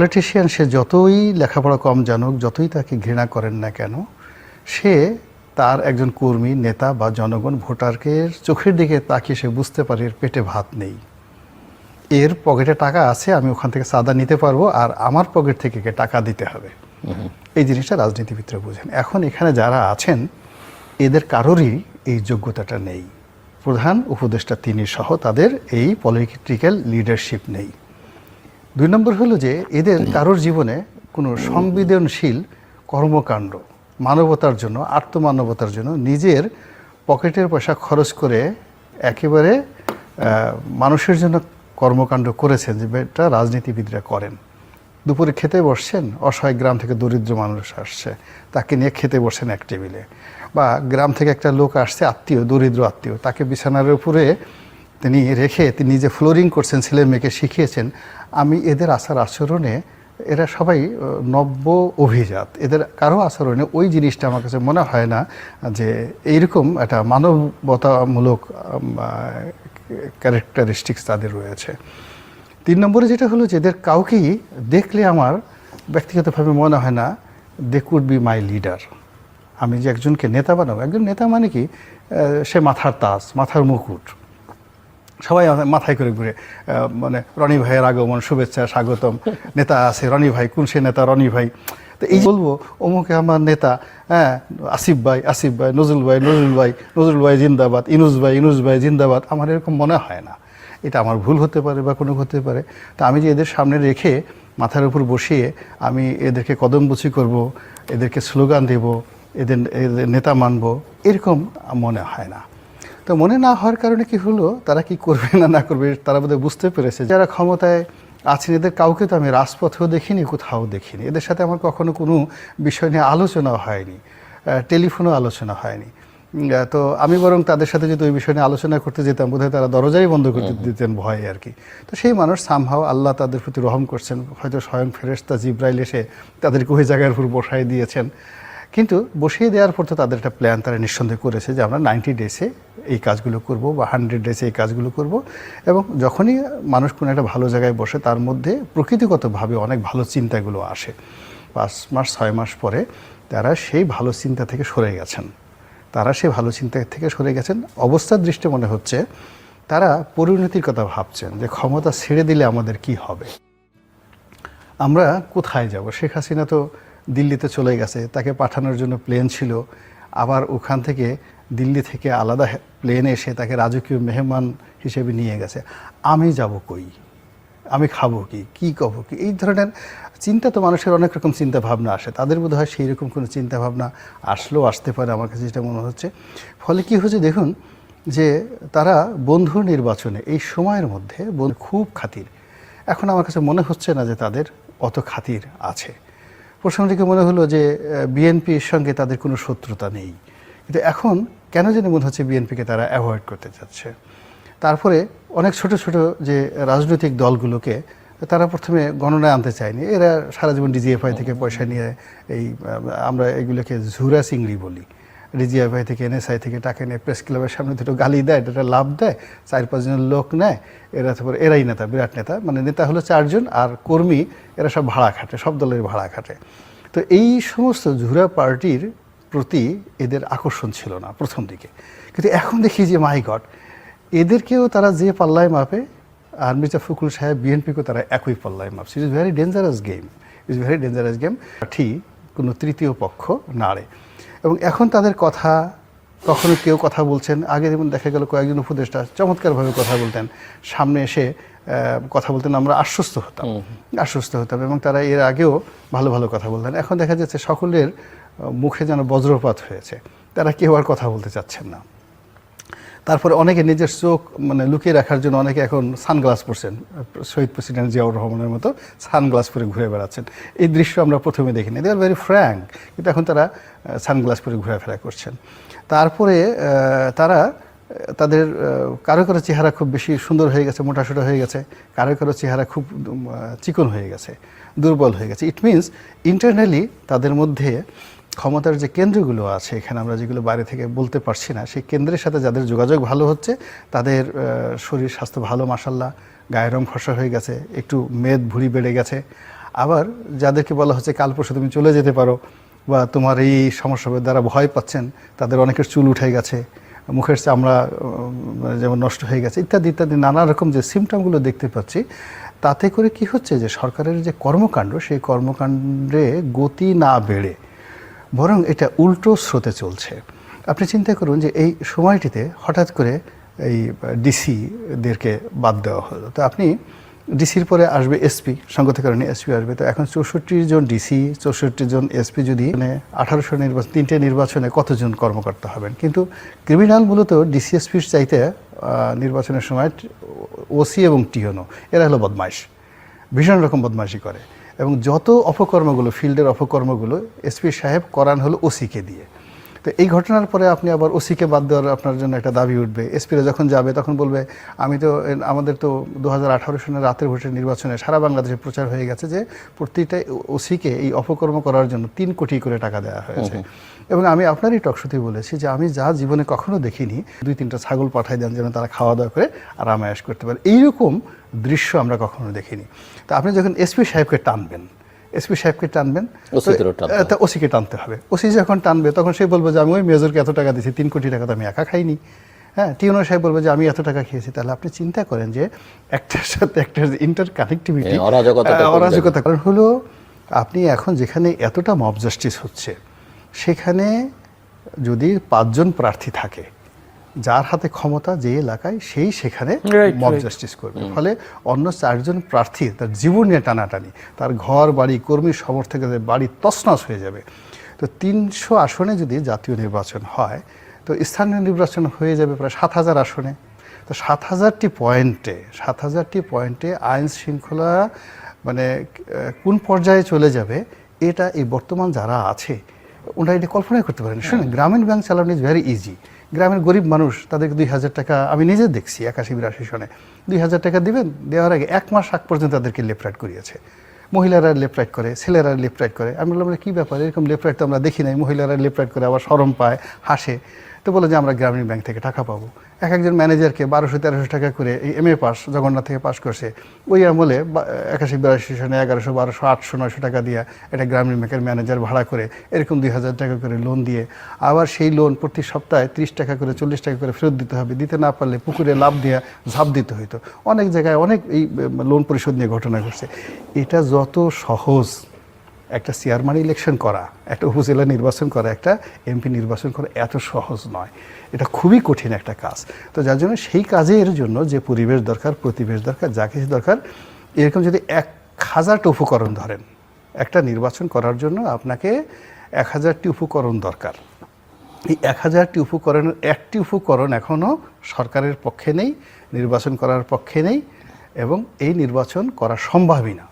Politician সে যতই লেখাপড়া কম জানুক যতই তাকে ঘৃণা করেন না কেন সে তার একজন কর্মী নেতা বা জনগণ ভোটারকে চোখের দিকে তাকিয়ে সে বুঝতে পারে এর পেটে ভাত নেই। এর পকেটে টাকা আছে আমি ওখান থেকে সাদা নিতে পারব আর আমার পকেট থেকে কে টাকা দিতে হবে। এই জিনিসটা রাজনীতিবিদরা বুঝেন। এখন এখানে যারা আছেন এদের কারোরই এই যোগ্যতাটা নেই। প্রধান উপদেষ্টা তিনি সহ তাদের এই পলিটিক্যাল লিডারশিপ নেই। দুই নম্বর হলো যে এদের কারোর জীবনে কোনো সংবেদনশীল কর্মকাণ্ড, মানবতার জন্য, আত্মমানবতার জন্য নিজের পকেটের পয়সা খরচ করে একেবারে মানুষের জন্য কর্মকাণ্ড করেছেন যেটা রাজনীতিবিদরা করেন। দুপুরে খেতে বসছেন, অসহায় গ্রাম থেকে দরিদ্র মানুষ আসছে, তাকে নিয়ে খেতে বসছেন এক টেবিলে। বা গ্রাম থেকে একটা লোক আসছে, আত্মীয়, দরিদ্র আত্মীয়, তাকে বিছানার উপরে তিনি রেখে তিনি নিজে ফ্লোরিং করছেন, ছেলে মেয়েকে শিখিয়েছেন আমি এদের আচার আচরণে, এরা সবাই নব্য অভিজাত। এদের কারও আচরণে ওই জিনিসটা আমার কাছে মনে হয় না যে এইরকম একটা মানবতামূলক ক্যারেক্টারিস্টিক্স তাদের রয়েছে। তিন নম্বরে যেটা হলো যে এদের কাউকেই দেখলে আমার ব্যক্তিগতভাবে মনে হয় না they could be my leader আমি যে একজনকে নেতা বানাবো, একজন নেতা মানে কি? সে মাথার তাস মাথার মুকুট। সবাই মাথায় করে ঘুরে। মানে রনি ভাইয়ের আগমন, শুভেচ্ছা, স্বাগতম। নেতা আছে রনি ভাই, কোন সে নেতা? রনি ভাই। তো এই বলব, অমুকে আমার নেতা হ্যাঁ আসিফ ভাই আসিফ ভাই, নজরুল ভাই নজরুল ভাই নজরুল ভাই জিন্দাবাদ ইনুজ ভাই ইনুজ ভাই জিন্দাবাদ। আমার এরকম মনে হয় না। এটা আমার ভুল হতে পারে বা কোনো হতে পারে। তা আমি যে এদের সামনে রেখে মাথার উপর বসিয়ে আমি এদেরকে কদমবুচি করব, এদেরকে স্লোগান দেব, এদের এদের নেতা মানব, এরকম মনে হয় না। তো মনে না হওয়ার কারণে কি হলো? তারা কি করবে না না করবে তারা বোধহয় বুঝতে পেরেছে। যারা ক্ষমতায় আছেন এদের কাউকে তো আমি রাজপথেও দেখিনি কোথাও দেখিনি। এদের সাথে আমার কখনো কোনো বিষয় নিয়ে আলোচনা হয়নি টেলিফোনও আলোচনা হয়নি। তো আমি বরং তাদের সাথে যদি ওই বিষয় নিয়ে আলোচনা করতে যেতাম বোধহয় তারা দরজাই বন্ধ করতে দিতেন ভয়ে আর কি। তো সেই মানুষ সামহাও আল্লাহ তাদের প্রতি রহম করছেন। হয়তো স্বয়ং ফেরেশতা জিব্রাইল এসে তাদেরকে ওই জায়গার উপর বসাই দিয়েছেন। কিন্তু বসিয়ে দেওয়ার পর তো তাদের একটা প্ল্যান তারা নিঃসন্দেহ করেছে যে আমরা নাইনটি ডেসে এই কাজগুলো করব বা হান্ড্রেড ডেসে এই কাজগুলো করব। এবং যখনই মানুষ কোনো একটা ভালো জায়গায় বসে, তার মধ্যে প্রকৃতিগতভাবে অনেক ভালো চিন্তাগুলো আসে। পাঁচ মাস, ছয় মাস পরে তারা সেই ভালো চিন্তা থেকে সরে গেছেন। তারা সেই ভালো চিন্তা থেকে সরে গেছেন। অবস্থার দৃষ্টি মনে হচ্ছে তারা পরিণতির কথা ভাবছেন যে ক্ষমতা ছেড়ে দিলে আমাদের কি হবে? আমরা কোথায় যাব? শেখ হাসিনা তো দিল্লিতে চলে গেছে। তাকে পাঠানোর জন্য প্লেন ছিল। আবার ওখান থেকে দিল্লি থেকে আলাদা প্লেন এসে তাকে রাজকীয় মেহমান হিসেবে নিয়ে গেছে। আমি যাব কই? আমি খাব কি? কি কব কি? এই ধরনের চিন্তা তো মানুষের অনেক রকম চিন্তা ভাবনা আসে। তাদের বোধ হয় সেই রকম কোনো চিন্তা ভাবনা আসলেও আসতে পারে আমার কাছে যেটা মনে হচ্ছে। ফলে কি হচ্ছে দেখুন, যে তারা বন্ধু নির্বাচনে এই সময়ের মধ্যে খুব খাতির। এখন আমার কাছে মনে হচ্ছে না যে তাদের অত খাতির আছে। প্রসঙ্গটিকে মনে হলো যে বিএনপির সঙ্গে তাদের কোনো শত্রুতা নেই? কিন্তু এখন কেন যেন মনে হচ্ছে বিএনপিকে তারা অ্যাভয়েড করতে চাচ্ছে। তারপরে অনেক ছোট ছোট যে রাজনৈতিক দলগুলোকে তারা প্রথমে গণনায় আনতে চায়নি। এরা সারা জীবন ডিজিএফআই থেকে পয়সা নিয়ে এই আমরা এগুলোকে ঝুরা চিংড়ি বলি। ডিজিএফআই থেকে, এনএসআই থেকে টাকা নিয়ে প্রেস ক্লাবের সামনে দুটো গালি দেয় এটা লাভ দেয়, চার পাঁচজনের লোক নেয়, এরা তারপর, এরাই নেতা, বিরাট নেতা। মানে নেতা হলো চারজন আর কর্মী, এরা সব ভাড়া খাটে, সব দলের ভাড়া খাটে। তো এই সমস্ত ঝুরা পার্টির প্রতি এদের আকর্ষণ ছিল না প্রথম দিকে। কিন্তু এখন দেখি যে মাই গড এদেরকেও তারা যে পাল্লায় মাপে, আর মির্জা ফখরুল সাহেব, বিএনপিকেও তারা একই পাল্লায় মাপছে। It is very dangerous game is very dangerous game ঠিক কোনো তৃতীয় পক্ষ নাড়ে এবং এখন তাদের কথা কখনো কেউ কথা বলছেন। আগে যেমন দেখা গেল কয়েকজন উপদেষ্টা চমৎকারভাবে কথা বলতেন। সামনে এসে কথা বলতেন আমরা আশ্বস্ত হতাম। আশ্বস্ত হতাম এবং তারা এর আগেও ভালো ভালো কথা বলতেন। এখন দেখা যাচ্ছে সকলের মুখে যেন বজ্রপাত হয়েছে। তারা কেউ আর কথা বলতে চাচ্ছেন না। তারপরে অনেকে নিজের চোখ মানে লুকিয়ে রাখার জন্য অনেকে এখন সানগ্লাস পরছেন। শহীদ প্রেসিডেন্ট জিয়াউর রহমানের মতো সানগ্লাস পরে ঘুরে বেড়াচ্ছেন। এই দৃশ্য আমরা প্রথমে দেখিনি। দে আর ভেরি ফ্র্যাঙ্ক কিন্তু এখন তারা সানগ্লাস পরে ঘোরাফেরা করছেন। তারপরে তারা তাদের কারও কারও চেহারা খুব বেশি সুন্দর হয়ে গেছে, মোটাসোটা হয়ে গেছে। কারও কারও চেহারা খুব চিকন হয়ে গেছে, দুর্বল হয়ে গেছে। ইট মিনস ইন্টারনালি তাদের মধ্যে ক্ষমতার যে কেন্দ্রগুলো আছে এখানে আমরা যেগুলো বাইরে থেকে বলতে পারছি না সেই কেন্দ্রের সাথে যাদের যোগাযোগ ভালো হচ্ছে তাদের শরীর স্বাস্থ্য ভালো মাসাল্লাহ গায়ের রং ফসা হয়ে গেছে একটু মেদ ভুঁড়ি বেড়ে গেছে। আবার যাদেরকে বলা হচ্ছে কাল পরশু তুমি চলে যেতে পারো বা তোমার এই সমস্যার দ্বারা ভয় পাচ্ছেন তাদের অনেকের চুল উঠে গেছে মুখের চামড়া উম, যেমন নষ্ট হয়ে গেছে ইত্যাদি ইত্যাদি নানা রকম যে সিমটমগুলো দেখতে পাচ্ছি তাতে করে কি হচ্ছে যে সরকারের যে কর্মকাণ্ড সেই কর্মকাণ্ডে গতি না বেড়ে বরং এটা উল্টো স্রোতে চলছে। আপনি চিন্তা করুন যে এই সময়টিতে হঠাৎ করে এই ডিসিদেরকে বাদ দেওয়া হলো। তো আপনি ডিসির পরে আসবে এসপি, সঙ্গত কারণে এসপি আসবে। তো এখন চৌষট্টি জন ডিসি, চৌষট্টি জন এসপি যদি মানে আঠারোশো নির্বাচন তিনটে নির্বাচনে কতজন কর্মকর্তা হবেন? কিন্তু ক্রিমিনাল মূলত ডিসি এসপির চাইতে নির্বাচনের সময় ওসি এবং টিওনো এরা হলো বদমাইশ। ভীষণ রকম বদমাইশি করে। এবং যত অপকর্মগুলো ফিল্ডের অপকর্মগুলো এসপি সাহেব করান হলো ওসিকে দিয়ে। তো এই ঘটনার পরে আপনি আবার ওসিকে বাদ দেওয়ার আপনার জন্য একটা দাবি উঠবে। এসপিরা যখন যাবে তখন বলবে আমি তো আমাদের তো দু হাজার আঠারো সনের রাতের ভোটের নির্বাচনে সারা বাংলাদেশে প্রচার হয়ে গেছে যে প্রতিটা ওসিকে এই অপকর্ম করার জন্য তিন কোটি করে টাকা দেওয়া হয়েছে। এবং আমি আপনারই টকশোতে বলেছি যে আমি যা জীবনে কখনো দেখিনি দুই তিনটা ছাগল পাঠাই দেন যেন তারা খাওয়া দাওয়া করে আরাম আয়াস করতে পারে। এইরকম দৃশ্য আমরা কখনো দেখিনি। তা আপনি যখন এসপি সাহেবকে টানবেন এসপি সাহেবকে টানবেন। তা ওসিকে টানতে হবে। ওসি যখন টানবে তখন সে বলবে যে আমি ওই মেজরকে এত টাকা দিয়েছি তিন কোটি টাকা তো আমি একা খাইনি। হ্যাঁ টিউনার সাহেব বলবে যে আমি এত টাকা খেয়েছি। তাহলে আপনি চিন্তা করেন যে একটার সাথে একটার ইন্টার কানেক্টিভিটি এই অরাজকতাটা কোন অরাজকতা। কারণ হলো আপনি এখন যেখানে এতটা মব জাস্টিস হচ্ছে সেখানে যদি পাঁচজন প্রার্থী থাকে যার হাতে ক্ষমতা যে এলাকায় সেই সেখানে মব জাস্টিস করবে। ফলে অন্য চারজন প্রার্থী তার জীবন নিয়ে টানাটানি তার ঘর বাড়ি কর্মী সমর্থকদের বাড়ি তছনছ হয়ে যাবে। তো তিনশো আসনে যদি জাতীয় নির্বাচন হয় তো স্থানীয় নির্বাচন হয়ে যাবে প্রায় সাত হাজার আসনে। তো সাত হাজারটি পয়েন্টে সাত হাজারটি পয়েন্টে আইন শৃঙ্খলা মানে কোন পর্যায়ে চলে যাবে এটা এই বর্তমান যারা আছে ওনারা এটা কল্পনাই করতে পারেন। শুনুন গ্রামীণ ব্যাংক চালানো ইজ ভেরি ইজি গ্রামের গরিব মানুষ, তাদেরকে দুই হাজার টাকা, আমি নিজে দেখছি একাশি বিরাশি সনে, দুই হাজার টাকা দিবেন, দেওয়ার আগে এক মাস আগ পর্যন্ত তাদেরকে লেফরাইট করিয়েছে। মহিলারা লেফট করে, ছেলেরা লেফরাইট করে। আমি বললাম কী ব্যাপার? এরকম লেফটরাইট তো আমরা দেখি নাই। মহিলারা লেফরাইট করে আবার সরম পায়, হাসে। তো বলে যে, আমরা গ্রামীণ ব্যাংক থেকে টাকা পাবো। এক একজন ম্যানেজারকে বারোশো, তেরোশো টাকা করে এই এম এ পাস, জগন্নাথ থেকে পাস করছে। ওই আমলে একাশি, বিরাশি সনে এগারোশো, বারোশো, আটশো, নয়শো টাকা দিয়ে একটা গ্রামীণ ব্যাংকের ম্যানেজার ভাড়া করে এরকম দুই হাজার টাকা করে লোন দিয়ে আবার সেই লোন প্রতি সপ্তাহে ত্রিশ টাকা করে, চল্লিশ টাকা করে ফেরত দিতে হবে। দিতে না পারলে পুকুরে লাভ দিয়ে ঝাঁপ দিতে হইতো। অনেক জায়গায় অনেক এই লোন পরিশোধ নিয়ে ঘটনা ঘটছে। এটা যত সহজ একটা চেয়ারম্যান ইলেকশন করা, একটা উপজেলা নির্বাচন করা, একটা এমপি নির্বাচন করা এত সহজ নয়। এটা খুবই কঠিন একটা কাজ। তো যার জন্য সেই কাজের জন্য যে পরিবেশ দরকার, প্রতিবেশ দরকার, যা কিছু দরকার, এরকম যদি এক হাজারটা উপকরণ ধরেন, একটা নির্বাচন করার জন্য আপনাকে এক হাজারটি উপকরণ দরকার। এই এক হাজারটি উপকরণের একটি উপকরণ এখনও সরকারের পক্ষে নেই, নির্বাচন করার পক্ষে নেই, এবং এই নির্বাচন করা সম্ভবই না।